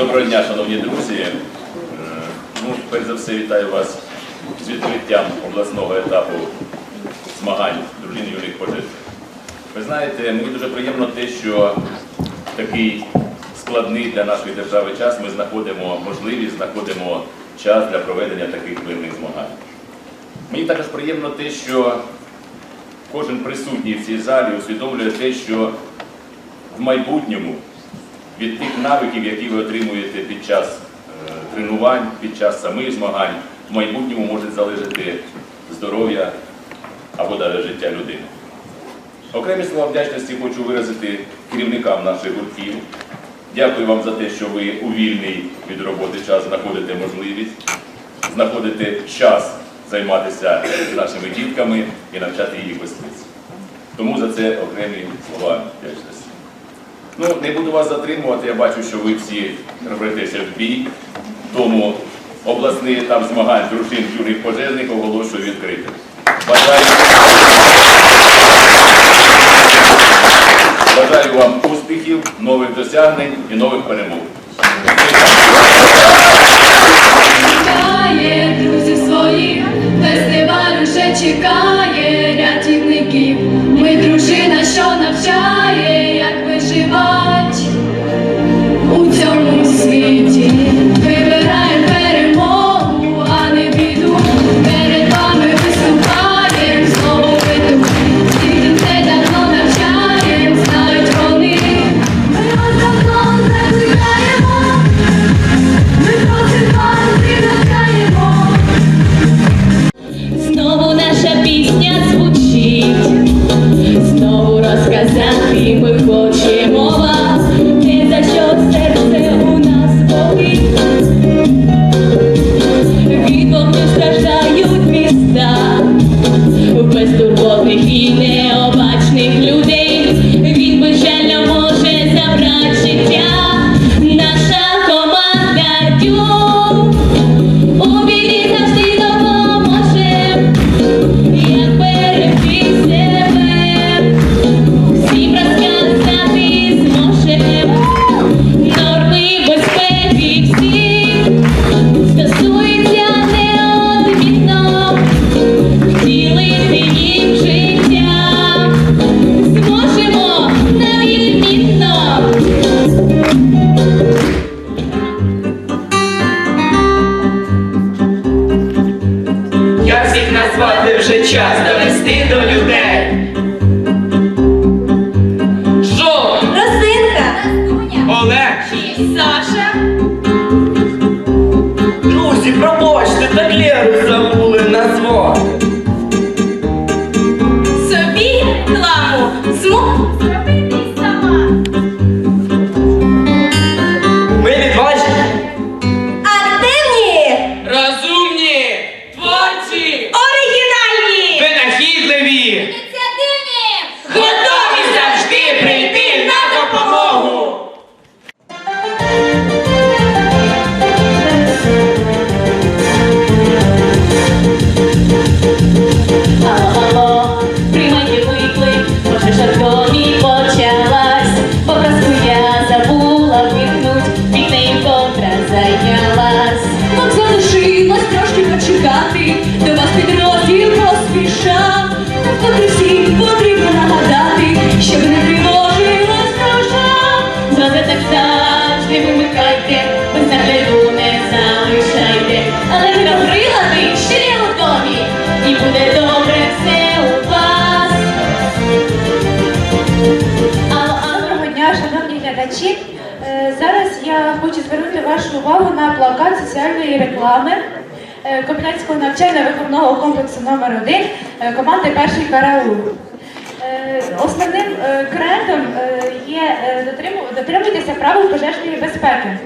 Доброго дня, шановні друзі. Е, Ну, перш за все, вітаю вас з відкриттям обласного етапу змагань дружин юних пожежних. Ви знаєте, мені дуже приємно те, що в такий складний для нашої держави час ми знаходимо можливість, знаходимо час для проведення таких мирних змагань. Мені також приємно те, що кожен присутній в цій залі усвідомлює те, що в майбутньому від тих навиків, які ви отримуєте під час е, тренувань, під час самих змагань, в майбутньому може залежати здоров'я або навіть життя людини. Окремі слова вдячності хочу виразити керівникам наших гуртків. Дякую вам за те, що ви у вільний від роботи час знаходите можливість, знаходите час займатися нашими дітками і навчати їх мистецтву. Тому за це окремі слова вдячності. Ну, не буду вас затримувати, я бачу, що ви всі рветеся в бій. Тому обласний етап змагань дружин юних пожежних оголошую відкритим. Бажаю, бажаю вам успіхів, нових досягнень і нових перемог. Чекає друзів своїх, фестиваль уже чекає рятівників. Всіх вже час довести до людей? Глядачі. Е, Зараз я хочу звернути вашу увагу на плакат соціальної реклами е, навчально-виховного комплексу номер 1 е, команди Перший караул. Основним крендом є дотриму- дотримуйтеся правил пожежної безпеки.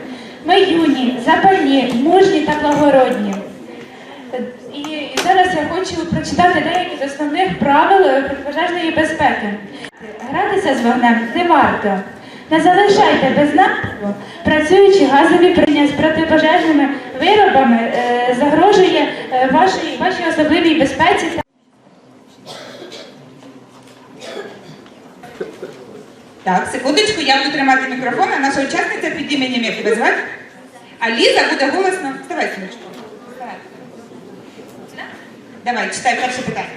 Ми юні, запальні, мужні та благородні. І зараз я хочу прочитати деякі з основних правил пожежної безпеки. Гратися з вогнем не варто. Не залишайте без нагляду працюючі газові прийня з протипожежними виробами е, загрожує е, вашій, вашій особливій безпеці. Так, секундочку, я буду тримати мікрофон, а наша учасниця під іменем як тебе звати? А Ліза буде голосно. Вставай, синочку. Вставай. Давай, читай перше питання.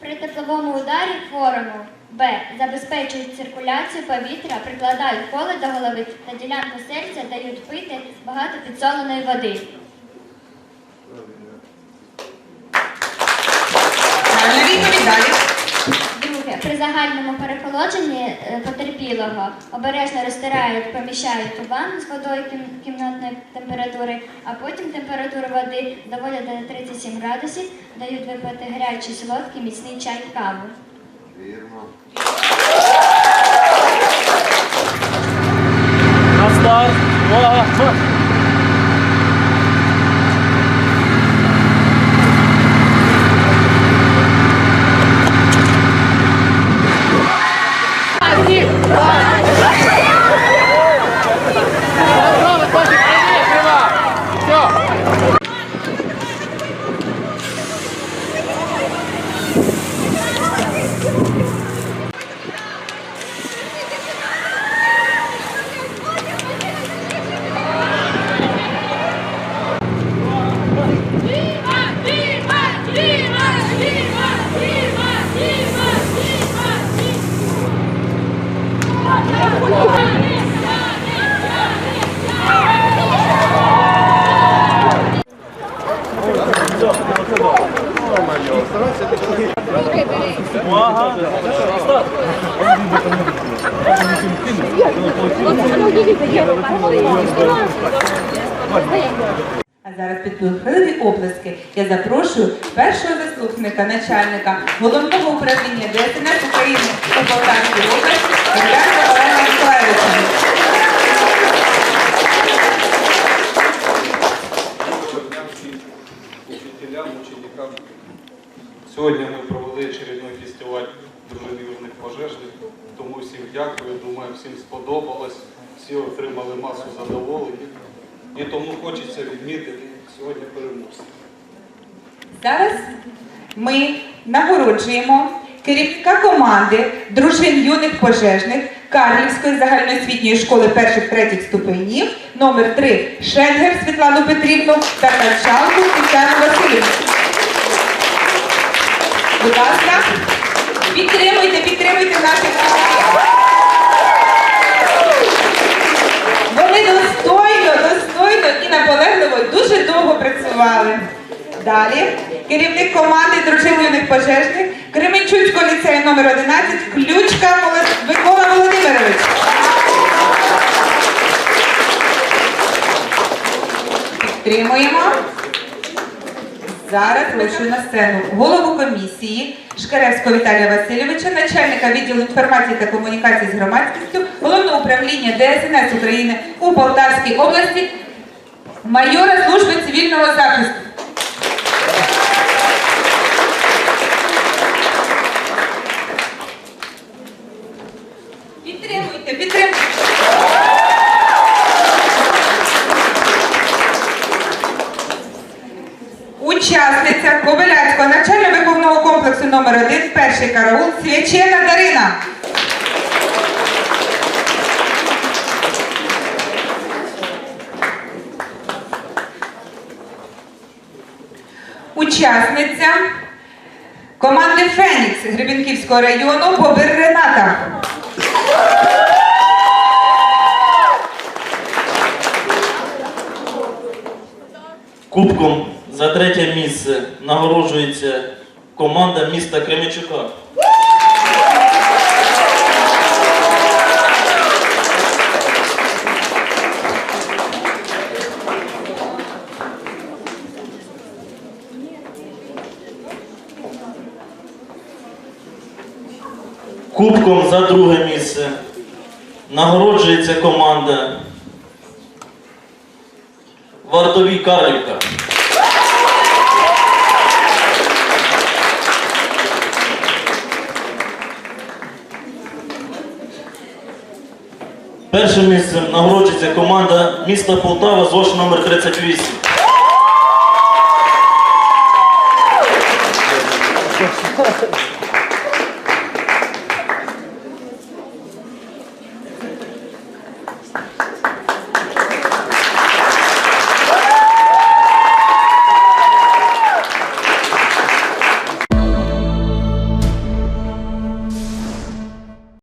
При тепловому ударі форуму Б. Забезпечують циркуляцію повітря, прикладають поле до голови та ділянку серця дають пити багато підсоленої води. Правильно відповідь далі. Друге. При загальному перехолодженні е, потерпілого обережно розтирають, поміщають у ванну з водою кім- кімнатної температури, а потім температуру води доводять до 37 градусів, дають випити гарячий, солодкий, міцний чай, каву. На А зараз під хвилеві оплески я запрошую першого заступника начальника головного управління ДСНС України у Полтавській області Олега Миколаївича. Доброго дня всім учителям, ученикам. Сьогодні ми провели очередной фестиваль дружини южних пожежних. Тому всім дякую. Думаю, всім сподобалось. Всі отримали масу задоволення. І тому хочеться відмітити сьогодні переможців. Зараз ми нагороджуємо керівника команди дружин юних пожежних Карлівської загальноосвітньої школи перших третіх ступенів номер 3 Шенгер Світлану Петрівну та Качалку Тетяну Васильівну. Будь ласка, підтримуйте, підтримуйте наших Вони достойно, достойно і наполегливо дуже довго працювали. Далі керівник команди дружин юних пожежних Кременчуцького ліцею номер 11 Ключка Микола Володимирович. Підтримуємо. Зараз лишу на сцену голову комісії Шкаревського Віталія Васильовича, начальника відділу інформації та комунікації з громадськістю Головного управління ДСНС України у Полтавській області, майора служби цивільного захисту. Підтримуйте, підтримуйте. Учасниця Кобиляцького навчально-виховного комплексу номер 1 перший караул Свячена Дарина. Учасниця команди Фенікс Гребінківського району Бобир Рената. Кубком за третє місце нагороджується команда міста Кременчука. Кубком за друге місце нагороджується команда Вартові Карлівка. Першим місцем нагороджується команда міста Полтава з номер 38.